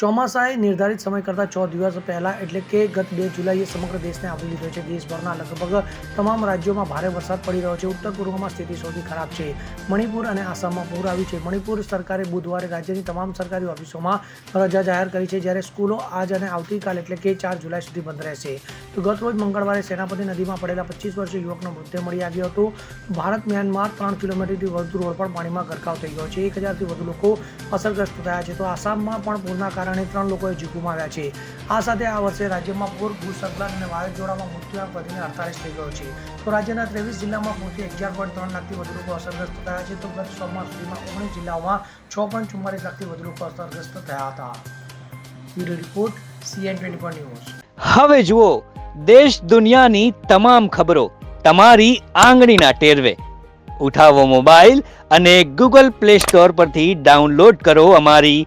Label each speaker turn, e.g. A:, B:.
A: ચોમાસાએ નિર્ધારિત સમય કરતાં છ દિવસ પહેલાં એટલે કે ગત બે જુલાઈએ સમગ્ર દેશને આવરી લીધો છે. દેશભરના લગભગ તમામ રાજ્યોમાં ભારે વરસાદ પડી રહ્યો છે. ઉત્તર પૂર્વમાં સ્થિતિ સૌથી ખરાબ છે. મણિપુર અને આસામમાં પૂર આવ્યું છે. મણિપુર સરકારે બુધવારે રાજ્યની તમામ સરકારી ઓફિસોમાં રજા જાહેર કરી છે, જ્યારે સ્કૂલો આજ અને આવતીકાલ એટલે કે ચાર જુલાઈ સુધી બંધ રહેશે. તો ગત રોજ મંગળવારે સેનાપતિ નદીમાં પડેલા પચીસ વર્ષીય યુવકનો મૃતદેહ મળી આવ્યો હતો. ભારત મ્યાનમાર ત્રણ કિલોમીટરથી વધુ રોડ પણ પાણીમાં ગરકાવ થઈ ગયો છે. એક હજારથી વધુ લોકો અસરગ્રસ્ત થયા છે. તો આસામમાં પણ પૂરના કારણે ત્રણ લોકોએ જીવ છે. આ સાથે આ વર્ષે રાજ્યમાં પૂર ભૂસ્ખલન અને વાવાઝોડામાં મૃત્યુઆંક વધીને અડતાલીસ થઈ ગયો છે. તો રાજ્યના ત્રેવીસ જિલ્લામાં પૂરથી અગિયાર પોઈન્ટ ત્રણ લાખથી વધુ લોકો અસરગ્રસ્ત થયા છે. તો ગત સોમવાર સુધીમાં ઓગણીસ જિલ્લાઓમાં છ પોઈન્ટ ચુમ્માલીસ લાખથી વધુ લોકો અસરગ્રસ્ત થયા હતા. Bureau report, CN twenty four news.
B: હવે જુઓ, દેશ દુનિયાની તમામ ખબરો તમારી આંગળીના ટેરવે. ઉઠાવો મોબાઈલ અને ગૂગલ પ્લે સ્ટોર પરથી ડાઉનલોડ કરો અમારી